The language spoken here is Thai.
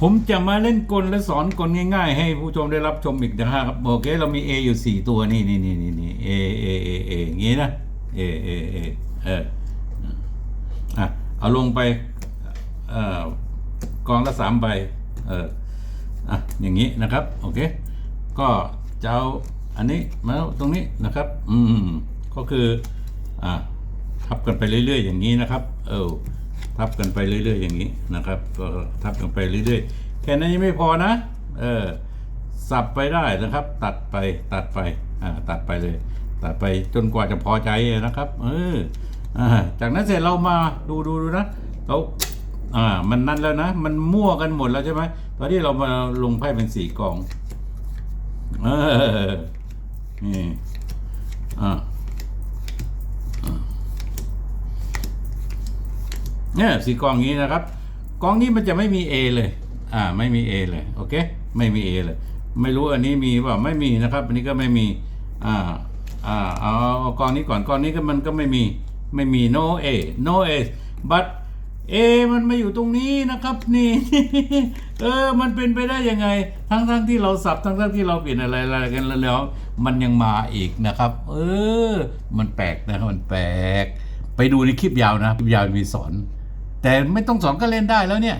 ผมจะมาเล่นกลและสอนกลง่ายๆ ให้ผู้ชมได้รับชมอีกนะครับโอเคเรามี A อยู่สี่ตัวนี่นี่นี่นี่นี่ A A A A อย่างงี้นะ A A A เอออะเอาลงไปเอ่อกองละสามใบเอออะอย่างนี้นะครับโอเคก็จะเอาอันนี้มาตรงนี้นะครับ อืมก็คืออะทับกันไปเรื่อยๆ อย่างนี้นะครับ เออ ทับกันไปเรื่อย ๆ อย่างนี้นะครับก็ทับกันไปเรื่อยๆแค่นั้นยังไม่พอนะเออสับไปได้นะครับ ตัดไปตัดไปอ่าตัดไปเลย ตัดไปจนกว่าจะพอใจนะครับ เอออ่าจากนั้นเสร็จเรามาดูดูดูนะเราอ่ามันนั่นแล้วนะ มันมั่วกันหมดแล้วใช่ไหมตอนที่เรามาลงไพ่เป็นสีกองเออนี่อ่า เนี่ยสีกองนี้นะครับ กองนี้มันจะไม่มี A เลย อ่าไม่มี A เลยโอเคไม่มี A เลย ไม่รู้อันนี้มีเปล่าไม่มีนะครับ อันนี้ก็ไม่มีอ่าอ่าเอากองนี้ก่อนกองนี้ก็มันก็ไม่มีไม่มี no A no A but A มันมาอยู่ตรงนี้นะครับนี่เออมันเป็นไปได้ยังไง ทั้งทั้งที่เราสับทั้งทั้งที่เราเปลี่ยนอะไรอะไรกันแล้ว มันยังมาอีกนะครับ เออ มันแปลกนะมันแปลกไปดูในคลิปยาวนะ คลิปยาวมีสอน แต่ไม่ต้องสอนก็เล่นได้แล้วเนี่ย